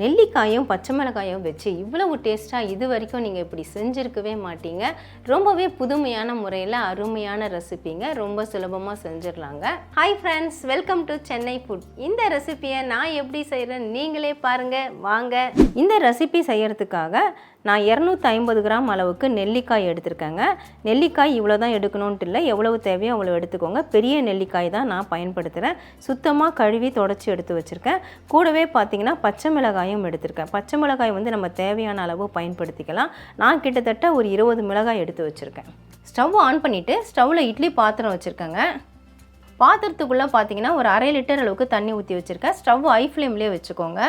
நெல்லிக்காயும் பச்சை மிளகாயும் வச்சு இவ்வளவு டேஸ்ட்டாக இது வரைக்கும் நீங்கள் இப்படி செஞ்சுருக்கவே மாட்டீங்க. ரொம்பவே புதுமையான முறையில் அருமையான ரெசிபிங்க ரொம்ப சுலபமாக செஞ்சிடலாங்க. Hi friends welcome to Chennai food இந்த ரெசிபியை நான் எப்படி செய்கிறேன் நீங்களே பாருங்கள் வாங்க. இந்த ரெசிபி செய்கிறதுக்காக நான் இரநூத்தி ஐம்பது கிராம் அளவுக்கு நெல்லிக்காய் எடுத்திருக்கேங்க. நெல்லிக்காய் இவ்வளோ தான் எடுக்கணுன்ட்டு இல்லை எவ்வளவு தேவையோ அவ்வளோ எடுத்துக்கோங்க. பெரிய நெல்லிக்காய் தான் நான் பயன்படுத்துகிறேன் சுத்தமாக கழுவி தொடச்சி எடுத்து வச்சுருக்கேன். கூடவே பார்த்தீங்கன்னா பச்சை மிளகாய் மிளகாயும் எடுத்திருக்கேன். பச்சை மிளகாய் வந்து நம்ம தேவையான அளவு பயன்படுத்திக்கலாம். நான் கிட்டத்தட்ட ஒரு இருபது மிளகாய் எடுத்து வச்சுருக்கேன். ஸ்டவ் ஆன் பண்ணிவிட்டு ஸ்டவ்வில் இட்லி பாத்திரம் வச்சுருக்கேங்க. பாத்திரத்துக்குள்ளே பார்த்தீங்கன்னா ஒரு அரை லிட்டர் அளவுக்கு தண்ணி ஊற்றி வச்சுருக்கேன். ஸ்டவ் ஐ ஃப்ளேம்லேயே வச்சுக்கோங்க.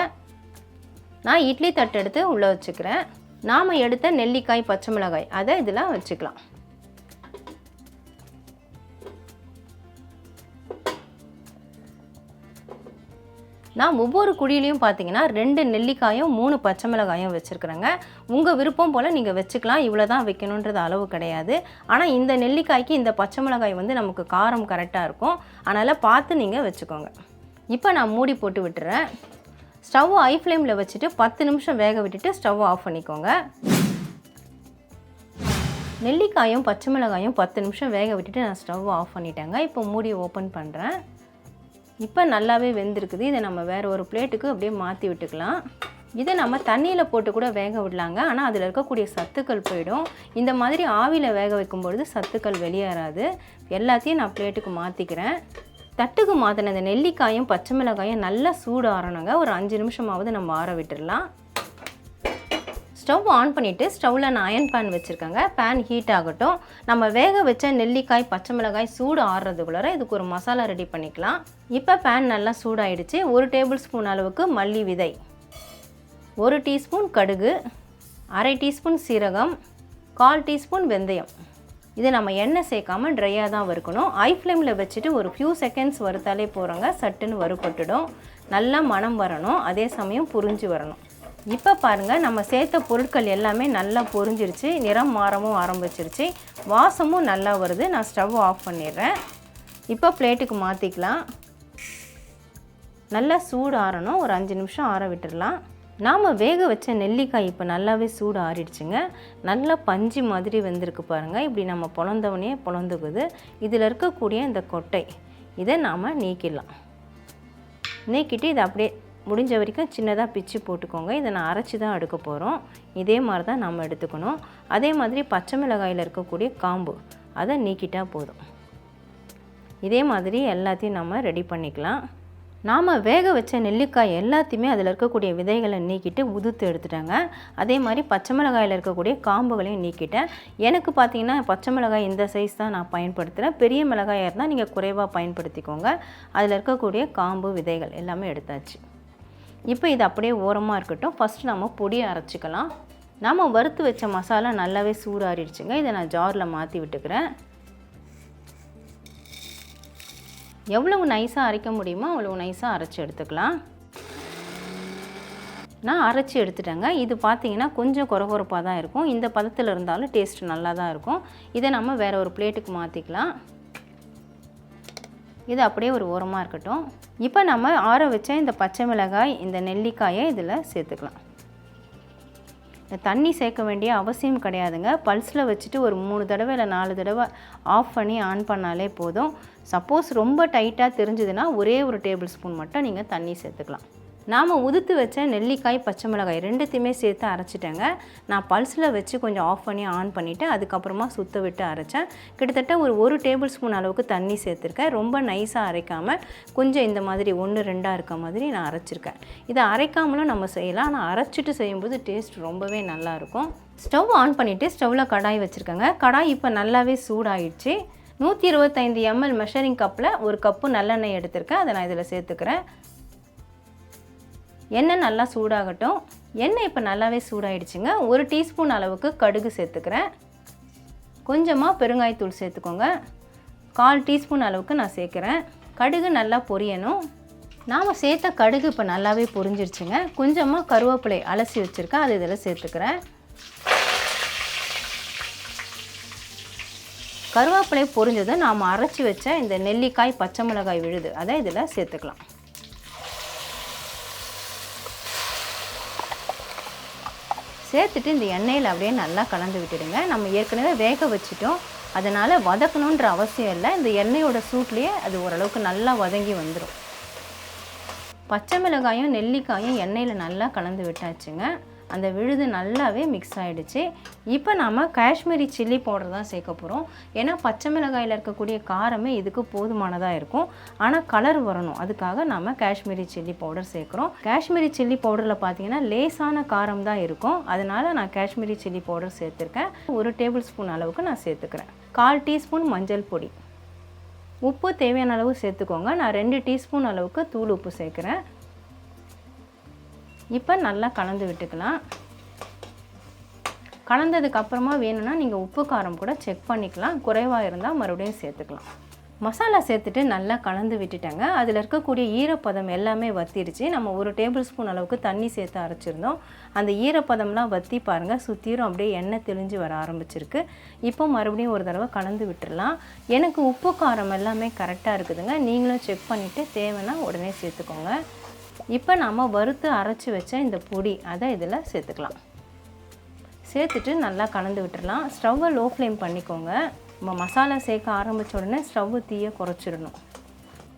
நான் இட்லி தட்டு எடுத்து உள்ளே வச்சுக்கிறேன். நாம் எடுத்த நெல்லிக்காய் பச்சை மிளகாய் அதை இதெல்லாம் வச்சுக்கலாம். நான் ஒவ்வொரு குழியிலையும் பார்த்தீங்கன்னா ரெண்டு நெல்லிக்காயும் மூணு பச்சை மிளகாயும் வச்சுருக்குறேங்க. உங்கள் விருப்பம் போல் நீங்கள் வச்சுக்கலாம். இவ்வளோ தான் வைக்கணுன்றது அளவு கிடையாது. ஆனால் இந்த நெல்லிக்காய்க்கு இந்த பச்சை மிளகாய் வந்து நமக்கு காரம் கரெக்டாக இருக்கும். அதனால் பார்த்து நீங்கள் வச்சுக்கோங்க. இப்போ நான் மூடி போட்டு விட்டுறேன். ஸ்டவ் ஐ ஃப்ளேமில் வச்சுட்டு பத்து நிமிஷம் வேக விட்டுட்டு ஸ்டவ் ஆஃப் பண்ணிக்கோங்க. நெல்லிக்காயும் பச்சை மிளகாயும் பத்து நிமிஷம் வேக விட்டுட்டு நான் ஸ்டவ் ஆஃப் பண்ணிட்டேங்க. இப்போ மூடி ஓப்பன் பண்ணுறேன் இப்போ நல்லாவே வெந்திருக்குது. இதை நம்ம வேறு ஒரு பிளேட்டுக்கு அப்படியே மாற்றி விட்டுக்கலாம். இதை நம்ம தண்ணியில் போட்டு கூட வேக விடலாங்க. ஆனால் அதில் இருக்கக்கூடிய சத்துக்கள் போயிடும். இந்த மாதிரி ஆவியில் வேக வைக்கும் பொழுது சத்துக்கள் வெளியேறாது. எல்லாத்தையும் நான் பிளேட்டுக்கு மாற்றிக்கிறேன் தட்டுக்கு மாற்றின இந்த நெல்லிக்காயும் பச்சை மிளகாயும் நல்லா சூடு ஆறணுங்க ஒரு அஞ்சு நிமிஷமாவது நம்ம ஆற விட்டுடலாம் ஸ்டவ் ஆன் பண்ணிவிட்டு ஸ்டவ்வில் நான் அயன் பேன் வச்சுருக்கேங்க. பேன் ஹீட் ஆகட்டும். நம்ம வேக வச்ச நெல்லிக்காய் பச்சை மிளகாய் சூடு ஆறுறதுக்குள்ளார இதுக்கு ஒரு மசாலா ரெடி பண்ணிக்கலாம். இப்போ பேன் நல்லா சூடாயிடுச்சு. ஒரு டேபிள் ஸ்பூன் அளவுக்கு மல்லி விதை. ஒரு டீஸ்பூன் கடுகு. அரை டீஸ்பூன் சீரகம். கால் டீஸ்பூன் வெந்தயம். இது நம்ம எண்ணெய் சேர்க்காம ட்ரையாக தான் வறுக்கணும். ஐ ஃப்ளேமில் வச்சுட்டு ஒரு ஃபியூ செகண்ட்ஸ் வறுத்தாலே போகிறோங்க சட்டுன்னு வறுபட்டுடும். நல்லா மணம் வரணும். அதே சமயம் புரிஞ்சு வரணும். இப்போ பாருங்கள் நம்ம சேர்த்த பொருட்கள் எல்லாமே நல்லா பொரிஞ்சிருச்சு நிறம் மாறவும் ஆரம்பிச்சிருச்சு. வாசமும் நல்லா வருது. நான் ஸ்டவ் ஆஃப் பண்ணிடுறேன். இப்போ பிளேட்டுக்கு மாற்றிக்கலாம் நல்லா சூடு ஆறணும். ஒரு அஞ்சு நிமிஷம் ஆற விட்டுடலாம். நாம் வேக வச்ச நெல்லிக்காய் இப்போ நல்லாவே சூடு ஆறிடுச்சுங்க. நல்லா பஞ்சு மாதிரி வெந்திருக்கு பாருங்கள் இப்படி நம்ம பொழந்தவனே பொழந்துக்குது இதில் இருக்கக்கூடிய இந்த கொட்டை இதை நாம் நீக்கிடலாம். நீக்கிட்டு இதை அப்படியே முடிஞ்ச வரைக்கும் சின்னதாக பிச்சு போட்டுக்கோங்க. இதை நான் அரைச்சி தான் எடுக்க போகிறோம் இதே மாதிரி தான் நம்ம எடுத்துக்கணும். அதே மாதிரி பச்சை மிளகாயில் இருக்கக்கூடிய காம்பு அதை நீக்கிட்டால் போதும். இதே மாதிரி எல்லாத்தையும் நம்ம ரெடி பண்ணிக்கலாம். நாம் வேக வச்ச நெல்லிக்காய் எல்லாத்தையுமே அதில் இருக்கக்கூடிய விதைகளை நீக்கிட்டு உதுத்து எடுத்துட்டாங்க. அதே மாதிரி பச்சை மிளகாயில் இருக்கக்கூடிய காம்புகளையும் நீக்கிட்டேன். எனக்கு பார்த்தீங்கன்னா பச்சை மிளகாய் இந்த சைஸ் தான் நான் பயன்படுத்துகிறேன் பெரிய மிளகாயாக இருந்தால் நீங்கள் குறைவாக பயன்படுத்திக்கோங்க. அதில் இருக்கக்கூடிய காம்பு விதைகள் எல்லாமே எடுத்தாச்சு. இப்போ இது அப்படியே ஓரமாக இருக்கட்டும். ஃபஸ்ட்டு நம்ம பொடியை அரைச்சிக்கலாம். நாம் வறுத்து வச்ச மசாலா நல்லாவே சூடாறிடுச்சுங்க. இதை நான் ஜாரில் மாற்றி விட்டுக்கிறேன். எவ்வளவு நைஸாக அரைக்க முடியுமோ அவ்வளவு நைஸாக அரைச்சி எடுத்துக்கலாம். நான் அரைச்சி எடுத்துட்டேங்க. இது பார்த்தீங்கன்னா கொஞ்சம் குறகுறப்பாக தான் இருக்கும். இந்த பதத்தில் இருந்தாலும் டேஸ்ட் நல்லா தான் இருக்கும். இதை நம்ம வேறு ஒரு பிளேட்டுக்கு மாற்றிக்கலாம் இது அப்படியே ஒரு ஓரமாக இருக்கட்டும். இப்போ நம்ம ஆற வச்ச இந்த பச்சை மிளகாய் இந்த நெல்லிக்காயை இதில் சேர்த்துக்கலாம். இந்த தண்ணி சேர்க்க வேண்டிய அவசியம் கிடையாதுங்க. பல்ஸில் வச்சுட்டு ஒரு மூணு தடவை இல்லை நாலு தடவை ஆஃப் பண்ணி ஆன் பண்ணாலே போதும். சப்போஸ் ரொம்ப டைட்டாக தெரிஞ்சதுன்னா ஒரே ஒரு டேபிள் ஸ்பூன் மட்டும் நீங்கள் தண்ணி சேர்த்துக்கலாம். நாம் உதுத்து வச்ச நெல்லிக்காய் பச்சை மிளகாய் ரெண்டுத்தையுமே சேர்த்து அரைச்சிட்டேங்க. நான் பல்ஸில் வச்சு கொஞ்சம் ஆஃப் பண்ணி ஆன் பண்ணிவிட்டு அதுக்கப்புறமா சுத்த விட்டு அரைச்சேன். கிட்டத்தட்ட ஒரு ஒரு டேபிள் ஸ்பூன் அளவுக்கு தண்ணி சேர்த்துருக்கேன். ரொம்ப நைஸாக அரைக்காமல் கொஞ்சம் இந்த மாதிரி ஒன்று ரெண்டாக இருக்க மாதிரி நான் அரைச்சிருக்கேன். இதை அரைக்காமலும் நம்ம செய்யலாம். ஆனால் அரைச்சிட்டு செய்யும்போது டேஸ்ட் ரொம்பவே நல்லாயிருக்கும் ஸ்டவ் ஆன் பண்ணிவிட்டு ஸ்டவ்வில் கடாய் வச்சுருக்கேங்க. கடாய் இப்போ நல்லாவே சூடாயிடுச்சு. நூற்றி இருபத்தைந்து எம்எல் மெஷரிங் கப்பில் ஒரு கப்பு நல்லெண்ணெய் எடுத்திருக்கேன். அதை நான் இதில் சேர்த்துக்கிறேன். எண்ணெய் நல்லா சூடாகட்டும். எண்ணெய் இப்போ நல்லாவே சூடாயிடுச்சுங்க. ஒரு டீஸ்பூன் அளவுக்கு கடுகு சேர்த்துக்கிறேன். கொஞ்சமாக பெருங்காயத்தூள் சேர்த்துக்கோங்க. கால் டீஸ்பூன் அளவுக்கு நான் சேர்க்குறேன். கடுகு நல்லா பொரியணும். நாம் சேர்த்த கடுகு இப்போ நல்லாவே பொரிஞ்சிருச்சுங்க. கொஞ்சமாக கருவேப்பிலை அலசி வச்சுருக்கேன். அது இதில் சேர்த்துக்கிறேன். கருவேப்பிலை பொரிஞ்சதும் நாம் அரைச்சி வச்ச இந்த நெல்லிக்காய் பச்சை மிளகாய் விழுது. அதை இதில் சேர்த்துக்கலாம். சேர்த்துட்டு இந்த எண்ணெயில் அப்படியே நல்லா கலந்து விட்டுடுங்க. நம்ம ஏற்கனவே வேக வச்சிட்டோம். அதனால் வதக்கணுன்ற அவசியம் இல்லை. இந்த எண்ணெயோட சூட்லேயே அது ஓரளவுக்கு நல்லா வதங்கி வந்துடும் பச்சை மிளகாயும் நெல்லிக்காயும் எண்ணெயில் நல்லா கலந்து விட்டாச்சுங்க. அந்த விழுது நல்லாவே மிக்ஸ் ஆகிடுச்சு இப்போ நாம் காஷ்மீரி சில்லி பவுடர் தான் சேர்க்க போகிறோம் ஏன்னா பச்சை மிளகாயில் இருக்கக்கூடிய காரமே இதுக்கு போதுமானதாக இருக்கும். ஆனால் கலர் வரணும். அதுக்காக நாம் காஷ்மீரி சில்லி பவுடர் சேர்க்குறோம். காஷ்மீரி சில்லி பவுடரில் பார்த்தீங்கன்னா லேசான காரம் தான் இருக்கும். அதனால் நான் காஷ்மீரி சில்லி பவுடர் சேர்த்துருக்கேன். ஒரு டேபிள் ஸ்பூன் அளவுக்கு நான் சேர்த்துக்கிறேன். கால் டீஸ்பூன் மஞ்சள் பொடி. உப்பு தேவையான அளவு சேர்த்துக்கோங்க. நான் ரெண்டு டீஸ்பூன் அளவுக்கு தூள் உப்பு சேர்க்குறேன். இப்போ நல்லா கலந்து விட்டுக்கலாம். கலந்ததுக்கு அப்புறமா வேணும்னா நீங்கள் உப்பு காரம் கூட செக் பண்ணிக்கலாம். குறைவாக இருந்தால் மறுபடியும் சேர்த்துக்கலாம். மசாலா சேர்த்துட்டு நல்லா கலந்து விட்டுட்டேங்க. அதில் இருக்கக்கூடிய ஈரப்பதம் எல்லாமே வத்திருச்சு நம்ம ஒரு டேபிள் ஸ்பூன் அளவுக்கு தண்ணி சேர்த்து அரைச்சிருந்தோம். அந்த ஈரப்பதம்லாம் வற்றி பாருங்கள் சுற்றிரும் அப்படியே எண்ணெய் தெளிஞ்சு வர ஆரம்பிச்சிருக்கு. இப்போ மறுபடியும் ஒரு தடவை கலந்து விட்டுடலாம் எனக்கு உப்பு காரம் எல்லாமே கரெக்டாக இருக்குதுங்க. நீங்களும் செக் பண்ணிவிட்டு தேவைன்னா உடனே சேர்த்துக்கோங்க. இப்போ நாம் வறுத்து அரைச்சி வச்ச இந்த பொடி அதை இதில் சேர்த்துக்கலாம். சேர்த்துட்டு நல்லா கலந்து விட்டுடலாம். ஸ்டவ்வை லோ ஃப்ளேம் பண்ணிக்கோங்க. நம்ம மசாலா சேர்க்க ஆரம்பித்த உடனே ஸ்டவ்வு தீயை குறைச்சிடணும்.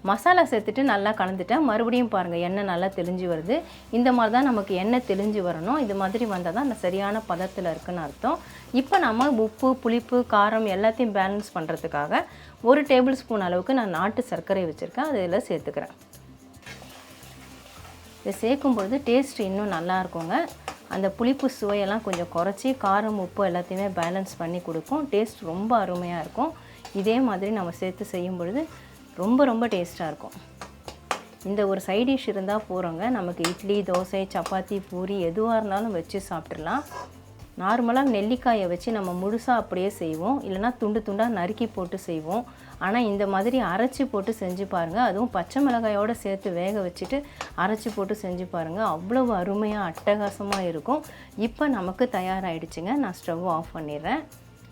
மசாலா சேர்த்துட்டு நல்லா கலந்துட்டேன் மறுபடியும் பாருங்கள் எண்ணெய் நல்லா தெளிஞ்சு வருது. இந்த மாதிரி தான் நமக்கு எண்ணெய் தெளிஞ்சு வரணும். இது மாதிரி வந்தால் தான் அந்த சரியான பதத்தில் இருக்குன்னு அர்த்தம். இப்போ நம்ம உப்பு புளிப்பு காரம் எல்லாத்தையும் பேலன்ஸ் பண்ணுறதுக்காக ஒரு டேபிள் ஸ்பூன் அளவுக்கு நான் நாட்டு சர்க்கரை வச்சுருக்கேன். அதில் சேர்த்துக்கிறேன். இதை சேர்க்கும் பொழுது டேஸ்ட் இன்னும் நல்லா இருக்குங்க அந்த புளிப்பு சுவையெல்லாம் கொஞ்சம் குறைச்சி காரம் உப்பு எல்லாத்தையுமே பேலன்ஸ் பண்ணி கொடுக்கும். டேஸ்ட் ரொம்ப அருமையாக இருக்கும். இதே மாதிரி நம்ம சேர்த்து செய்யும் பொழுது ரொம்ப ரொம்ப டேஸ்ட்டாக இருக்கும். இந்த ஒரு சைட் டிஷ் இருந்தால் போகிறோங்க நமக்கு இட்லி தோசை சப்பாத்தி பூரி எதுவாக இருந்தாலும் வச்சு சாப்பிட்றலாம் நார்மலாக நெல்லிக்காயை வச்சு நம்ம முழுசாக அப்படியே செய்வோம். இல்லைனா துண்டு துண்டாக நறுக்கி போட்டு செய்வோம். ஆனால் இந்த மாதிரி அரைச்சி போட்டு செஞ்சு பாருங்கள் அதுவும் பச்சை மிளகாயோடு சேர்த்து வேக வச்சுட்டு அரைச்சி போட்டு செஞ்சு பாருங்கள் அவ்வளவு அருமையாக அட்டகாசமாக இருக்கும். இப்போ நமக்கு தயாராகிடுச்சுங்க நான் ஸ்டவ் ஆஃப் பண்ணிடுறேன்.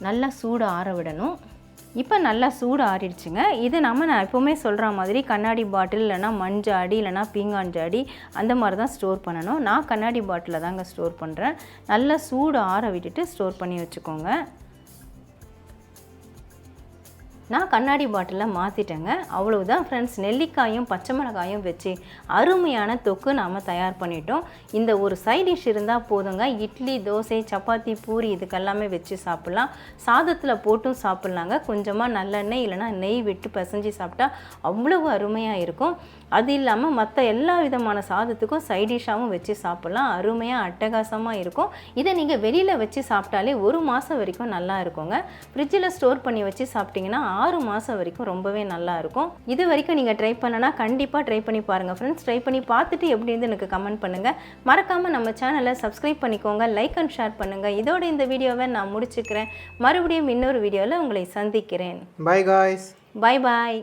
நல்லா சூடு ஆற விடணும். இப்போ நல்லா சூடு ஆறிடுச்சுங்க. இது நம்ம நான் எப்போவுமே சொல்கிற மாதிரி கண்ணாடி பாட்டில் இல்லைனா மஞ்சாடி இல்லைனா பீங்காஞ்சாடி அந்த மாதிரி தான் ஸ்டோர் பண்ணணும். நான் கண்ணாடி பாட்டிலில் தாங்க ஸ்டோர் பண்ணுறேன் நல்லா சூடு ஆற விட்டுட்டு ஸ்டோர் பண்ணி வச்சுக்கோங்க. நான் கண்ணாடி பாட்டிலில் மாற்றிட்டேங்க அவ்வளவுதான் ஃப்ரெண்ட்ஸ் நெல்லிக்காயும் பச்சை மிளகாயும் வச்சு அருமையான தொக்கு நாம் தயார் பண்ணிட்டோம். இந்த ஒரு சைட் டிஷ் இருந்தால் போதுங்க. இட்லி தோசை சப்பாத்தி பூரி இதுக்கெல்லாமே வச்சு சாப்பிட்லாம். சாதத்தில் போட்டும் சாப்பிட்லாங்க. கொஞ்சமாக நல்லெண்ணெய் இல்லைனா நெய் விட்டு பிசைஞ்சு சாப்பிட்டா அவ்வளவு அருமையாக இருக்கும். அது இல்லாமல் மற்ற எல்லா விதமான சாதத்துக்கும் சைட் டிஷ்ஷாகவும் வச்சு சாப்பிட்லாம். அருமையாக அட்டகாசமாக இருக்கும். இதை நீங்கள் வெளியில் வச்சு சாப்பிட்டாலே ஒரு மாதம் வரைக்கும் நல்லா இருக்குங்க. ஃப்ரிட்ஜில் ஸ்டோர் பண்ணி வச்சு சாப்பிட்டிங்கன்னா ஆறு மாதம் வரைக்கும் ரொம்பவே நல்லா இருக்கும். இது வரைக்கும் நீங்கள் ட்ரை பண்ணனா கண்டிப்பாக ட்ரை பண்ணி பாருங்கள் ஃப்ரெண்ட்ஸ் ட்ரை பண்ணி பார்த்துட்டு எப்படி இருந்து எனக்கு கமெண்ட் பண்ணுங்கள் மறக்காமல் நம்ம சேனலை சப்ஸ்கிரைப் பண்ணிக்கோங்க. லைக் அண்ட் ஷேர் பண்ணுங்கள் இதோட இந்த வீடியோவை நான் முடிச்சுக்கிறேன். மறுபடியும் இன்னொரு வீடியோவில் உங்களை சந்திக்கிறேன். Bye guys. பாய் பாய்